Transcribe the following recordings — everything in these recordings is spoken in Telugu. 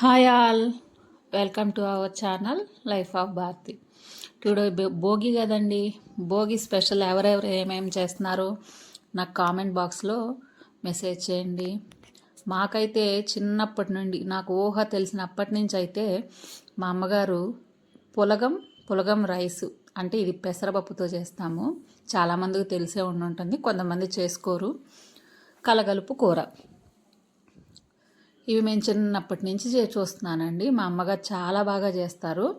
Hi all. Welcome to our channel life of Bharathi. Today Bhogi కదండి. భోగి స్పెషల్ ఎవరెవరు ఏమేమి చేస్తున్నారు? నాకు కామెంట్ బాక్స్లో మెసేజ్ చేయండి. మాకైతే చిన్నప్పటి నుండి నాకు ఊహ తెలిసినప్పటి నుంచి అయితే మా అమ్మగారు పులగం పులగం రైస్ అంటే ఇది పెసరపప్పుతో చేస్తాము. చాలామందికి తెలిసే ఉండి ఉంటుంది కొంతమంది చేసుకోరు. కలగలుపు కూర. ఇవి మేము చిన్నప్పటి నుంచి చే- చూస్తున్నానండి. మా అమ్మగారు చాలా బాగా చేస్తారు.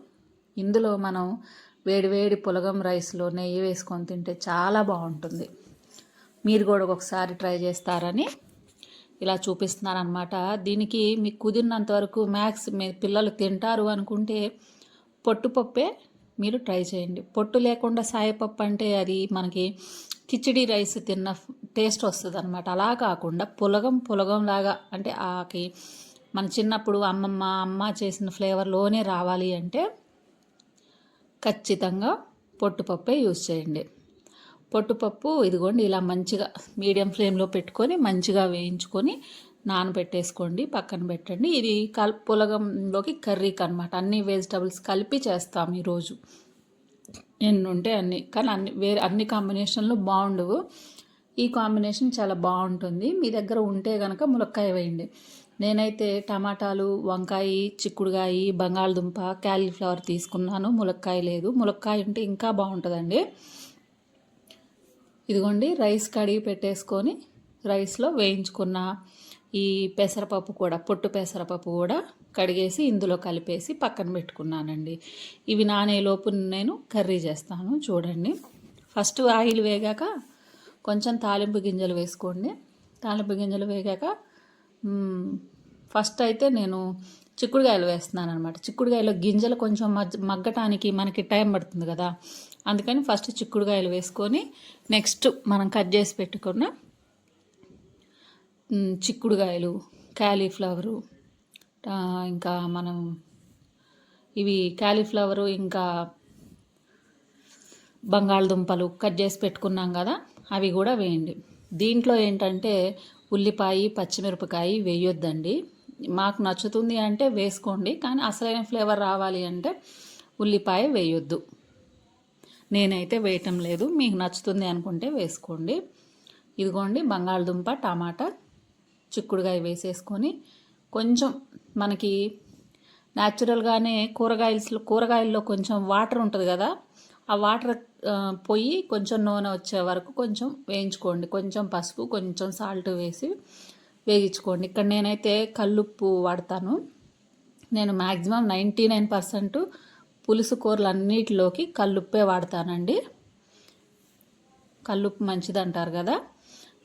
ఇందులో మనం వేడివేడి పులగం రైస్లో నెయ్యి వేసుకొని తింటే చాలా బాగుంటుంది. మీరు కూడా ఒకసారి ట్రై చేస్తారని ఇలా చూపిస్తున్నాను అనమాట దీనికి మీకు కుదిరినంత వరకు మ్యాక్స్ మీ పిల్లలు తింటారు అనుకుంటే పొట్టుపప్పే మీరు ట్రై చేయండి. పొట్టు లేకుండా సాయపప్పు అంటే అది మనకి కిచిడి రైస్ తిన్న టేస్ట్ వస్తుంది అనమాట అలా కాకుండా పులగం పులగం లాగా అంటే ఆకి మన చిన్నప్పుడు అమ్మమ్మ అమ్మ చేసిన ఫ్లేవర్లోనే రావాలి అంటే ఖచ్చితంగా పొట్టుపప్పే యూజ్ చేయండి. పొట్టుపప్పు ఇదిగోండి ఇలా మంచిగా మీడియం ఫ్లేమ్లో పెట్టుకొని మంచిగా వేయించుకొని నానబెట్టేసుకోండి పక్కన పెట్టండి. ఇది కల్ పులగంలోకి కర్రీకి అనమాట అన్ని వెజిటబుల్స్ కలిపి చేస్తాం ఈరోజు. ఎన్ని ఉంటే అన్ని. కానీ అన్ని వేరే అన్ని కాంబినేషన్లు బాగుండవు. ఈ కాంబినేషన్ చాలా బాగుంటుంది. మీ దగ్గర ఉంటే కనుక ములక్కాయ వేయండి. నేనైతే టమాటాలు వంకాయ చిక్కుడుకాయ బంగాళదుంప క్యాలీఫ్లవర్ తీసుకున్నాను. ములక్కాయ లేదు. ములక్కాయ ఉంటే ఇంకా బాగుంటుందండి. ఇదిగోండి రైస్ కడిగి పెట్టేసుకొని రైస్లో వేయించుకున్న ఈ పెసరపప్పు కూడా పొట్టు పెసరపప్పు కూడా కడిగేసి ఇందులో కలిపేసి పక్కన పెట్టుకున్నానండి. ఇవి నానేలోపు నేను కర్రీ చేస్తాను. చూడండి. ఫస్ట్ ఆయిల్ వేగాక కొంచెం తాలింపు గింజలు వేసుకోండి. తాలింపు గింజలు వేగాక ఫస్ట్ అయితే నేను చిక్కుడుకాయలు వేస్తున్నాను అనమాట చిక్కుడుకాయలో గింజలు కొంచెం మజ్జ మగ్గటానికి మనకి టైం పడుతుంది కదా. అందుకని ఫస్ట్ చిక్కుడుకాయలు వేసుకొని నెక్స్ట్ మనం కట్ చేసి పెట్టుకున్న చిక్కుడుకాయలు క్యాలీఫ్లవరు ఇంకా మనం ఇవి క్యాలీఫ్లవరు ఇంకా బంగాళదుంపలు కట్ చేసి పెట్టుకున్నాం కదా. అవి కూడా వేయండి. దీంట్లో ఏంటంటే ఉల్లిపాయ పచ్చిమిరపకాయ వేయొద్దండి. మాకు నచ్చుతుంది అంటే వేసుకోండి కానీ అసలైన ఫ్లేవర్ రావాలి అంటే ఉల్లిపాయ వేయొద్దు. నేనైతే వేయటం లేదు మీకు నచ్చుతుంది అనుకుంటే వేసుకోండి. ఇదిగోండి బంగాళదుంప టమాటా చిక్కుడుకాయ వేసేసుకొని కొంచెం మనకి న్యాచురల్గానే కూరగాయలు కూరగాయల్లో కొంచెం వాటర్ ఉంటుంది కదా ఆ వాటర్ పోయి కొంచెం నూనె వచ్చే వరకు కొంచెం వేయించుకోండి. కొంచెం పసుపు కొంచెం సాల్ట్ వేసి వేగించుకోండి ఇక్కడ నేనైతే కల్లుప్పు వాడతాను. నేను మ్యాక్సిమం నైంటీ నైన్ పర్సెంట్ పులుసు కూరలు అన్నిటిలోకి కల్లుప్పే వాడతానండి. కల్లుప్పు మంచిది అంటారు కదా.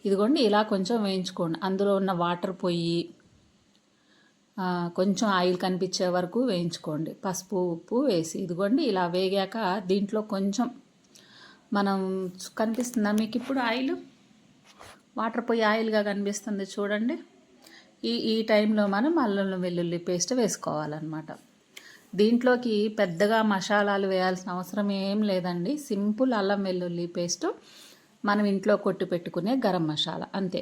ఇదిగోండి ఇలా కొంచెం వేయించుకోండి. అందులో ఉన్న వాటర్ పోయి కొంచెం ఆయిల్ కనిపించే వరకు వేయించుకోండి. పసుపు ఉప్పు వేసి ఇదిగోండి ఇలా వేగాక దీంట్లో కొంచెం మనం కనిపిస్తుందా మీకు ఇప్పుడు ఆయిల్? వాటర్ పోయి ఆయిల్గా కనిపిస్తుంది చూడండి. ఈ ఈ టైంలో మనం అల్లం వెల్లుల్లి పేస్ట్ వేసుకోవాలన్నమాట. దీంట్లోకి పెద్దగా మసాలాలు వేయాల్సిన అవసరం ఏం లేదండి. సింపుల్ అల్లం వెల్లుల్లి పేస్ట్ మనం ఇంట్లో కొట్టి పెట్టుకునే గరం మసాలా అంతే.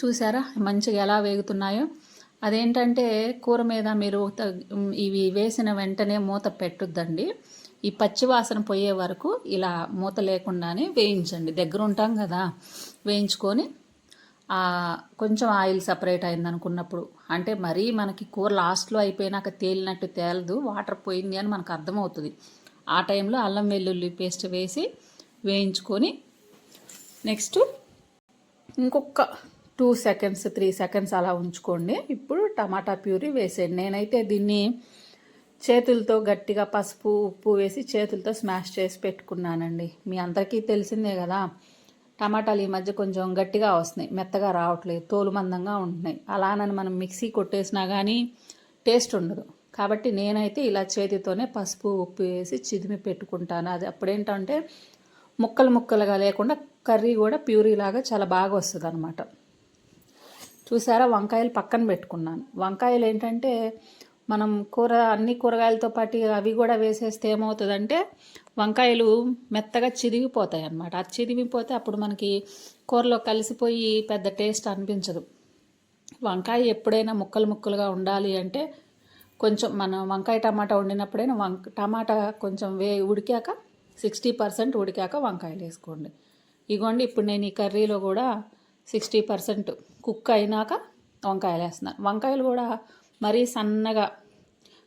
చూసారా? మంచిగా ఎలా వేగుతున్నాయో. అదేంటంటే కూర మీద మీరు ఇవి వేసిన వెంటనే మూత పెట్టొద్దండి. ఈ పచ్చివాసన పోయే వరకు ఇలా మూత లేకుండానే వేయించండి. దగ్గర ఉంటాం కదా. వేయించుకొని కొంచెం ఆయిల్ సపరేట్ అయింది అనుకున్నప్పుడు అంటే మరీ మనకి కూర లాస్ట్లో అయిపోయినాక తేలినట్టు తేలదు వాటర్ పోయింది అని మనకు అర్థమవుతుంది. ఆ టైంలో అల్లం వెల్లుల్లి పేస్ట్ వేసి వేయించుకొని నెక్స్ట్ ఇంకొక టూ సెకండ్స్ త్రీ సెకండ్స్ అలా ఉంచుకోండి. ఇప్పుడు టమాటా ప్యూరీ వేసేయండి. నేనైతే దీన్ని చేతులతో గట్టిగా పసుపు ఉప్పు వేసి చేతులతో స్మాష్ చేసి పెట్టుకున్నానండి. మీ అందరికీ తెలిసిందే కదా టమాటాలు ఈ మధ్య కొంచెం గట్టిగా వస్తున్నాయి. మెత్తగా రావట్లేదు. తోలు మందంగా ఉంటున్నాయి. అలానని మనం మిక్సీ కొట్టేసినా కానీ టేస్ట్ ఉండదు. కాబట్టి నేనైతే ఇలా చేతితోనే పసుపు ఉప్పు వేసి చిదిమి పెట్టుకుంటాను. అది అప్పుడేంటంటే ముక్కలు ముక్కలుగా లేకుండా కర్రీ కూడా ప్యూరీ లాగా చాలా బాగా వస్తుంది అనమాట చూసారా? వంకాయలు పక్కన పెట్టుకున్నాను. వంకాయలు ఏంటంటే మనం కూర అన్ని కూరగాయలతో పాటు అవి కూడా వేసేస్తే ఏమవుతుందంటే వంకాయలు మెత్తగా చిదిగిపోతాయి అన్నమాట అది చిదిగిపోతే అప్పుడు మనకి కూరలో కలిసిపోయి పెద్ద టేస్ట్ అనిపించదు. వంకాయ ఎప్పుడైనా ముక్కలు ముక్కలుగా ఉండాలి అంటే కొంచెం మనం వంకాయ టమాటా వండినప్పుడైనా వంక టమాటా కొంచెం వే ఉడికాక సిక్స్టీ పర్సెంట్ ఉడికాక వంకాయలు వేసుకోండి. ఇగోండి ఇప్పుడు నేను ఈ కర్రీలో కూడా సిక్స్టీ పర్సెంట్ కుక్ అయినాక వంకాయలు వేస్తున్నాను వంకాయలు కూడా మరీ సన్నగా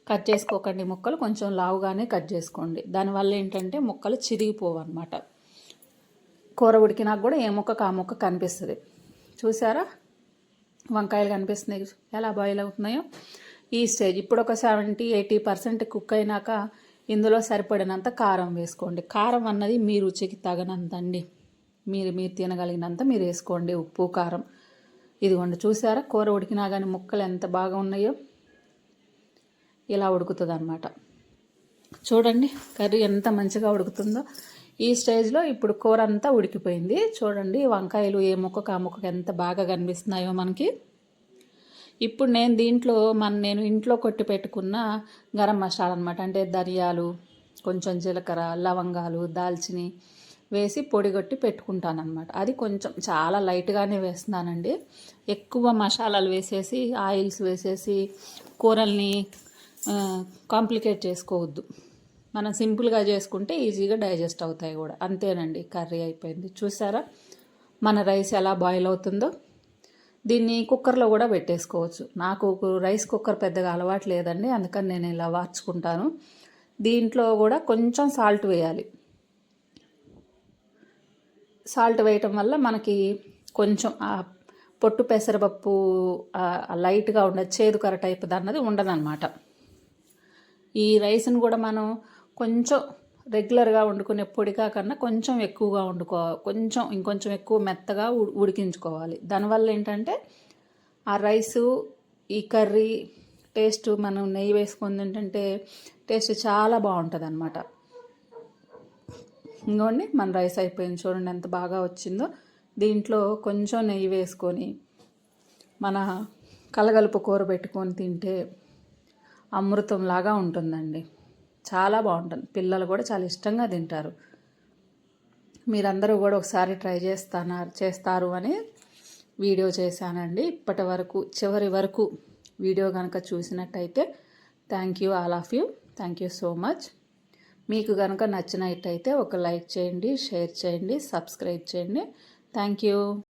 కట్ చేసుకోకండి ముక్కలు కొంచెం లావుగానే కట్ చేసుకోండి. దానివల్ల ఏంటంటే ముక్కలు చిరిగిపోవు అనమాట కూర ఉడికినాక కూడా ఏ ముక్కకు ఆ ముక్క కనిపిస్తుంది. చూసారా? వంకాయలు కనిపిస్తున్నాయి. ఎలా బాయిల్ అవుతున్నాయో? ఈ స్టేజ్ ఇప్పుడు ఒక సెవెంటీ ఎయిటీ పర్సెంట్ కుక్ అయినాక ఇందులో సరిపడినంత కారం వేసుకోండి. కారం అన్నది మీ రుచికి తగినంత అండి మీరు మీరు తినగలిగినంత మీరు వేసుకోండి. ఉప్పు కారం. ఇదిగోండి చూసారా కూర ఉడికినా కానీ ముక్కలు ఎంత బాగా ఉన్నాయో ఇలా ఉడుకుతుంది అనమాట చూడండి కర్రీ ఎంత మంచిగా ఉడుకుతుందో. ఈ స్టేజ్లో ఇప్పుడు కూర అంతా ఉడికిపోయింది. చూడండి వంకాయలు ఏ ముక్కకు ఆ ముక్కకు ఎంత బాగా కనిపిస్తున్నాయో మనకి. ఇప్పుడు నేను దీంట్లో మన నేను ఇంట్లో కొట్టి పెట్టుకున్న గరం మసాలా అనమాట అంటే ధనియాలు కొంచెం జీలకర్ర లవంగాలు దాల్చిని వేసి పొడిగొట్టి పెట్టుకుంటాను అనమాట అది కొంచెం చాలా లైట్గానే వేస్తున్నానండి. ఎక్కువ మసాలాలు వేసేసి ఆయిల్స్ వేసేసి కూరల్ని కాంప్లికేట్ చేసుకోవద్దు. మనం సింపుల్గా చేసుకుంటే ఈజీగా డైజెస్ట్ అవుతాయి కూడా. అంతేనండి కర్రీ అయిపోయింది. చూసారా? మన రైస్ ఎలా బాయిల్ అవుతుందో. దీన్ని కుక్కర్లో కూడా పెట్టేసుకోవచ్చు. నాకు రైస్ కుక్కర్ పెద్దగా అలవాటు లేదండి అందుకని నేను ఇలా వార్చుకుంటాను. దీంట్లో కూడా కొంచెం సాల్ట్ వేయాలి. సాల్ట్ వేయటం వల్ల మనకి కొంచెం పొట్టు పెసరపప్పు లైట్గా ఉండే చేదుకర టైప్ అన్నది ఉండదన్నమాట. ఈ రైస్ని కూడా మనం కొంచెం రెగ్యులర్గా వండుకునే పొడిగా కన్నా కొంచెం ఎక్కువగా వండుకో కొంచెం ఇంకొంచెం ఎక్కువ మెత్తగా ఉడికించుకోవాలి. దానివల్ల ఏంటంటే ఆ రైసు ఈ కర్రీ టేస్ట్ మనం నెయ్యి వేసుకుంది ఏంటంటే టేస్ట్ చాలా బాగుంటుంది అనమాట ఇంకోండి మన రైస్ అయిపోయింది చూడండి ఎంత బాగా వచ్చిందో. దీంట్లో కొంచెం నెయ్యి వేసుకొని మన కలగలుపు కూర పెట్టుకొని తింటే అమృతంలాగా ఉంటుందండి. చాలా బాగుంటుంది. పిల్లలు కూడా చాలా ఇష్టంగా తింటారు. మీరందరూ కూడా ఒకసారి ట్రై చేస్తానా చేస్తారు అని వీడియో చేశానండి. ఇప్పటి వరకు చివరి వరకు వీడియో కనుక చూసినట్టయితే thank you all of you. Thank you so much. మీకు కనుక నచ్చినట్టయితే ఒక లైక్ చేయండి షేర్ చేయండి సబ్స్క్రైబ్ చేయండి. Thank you.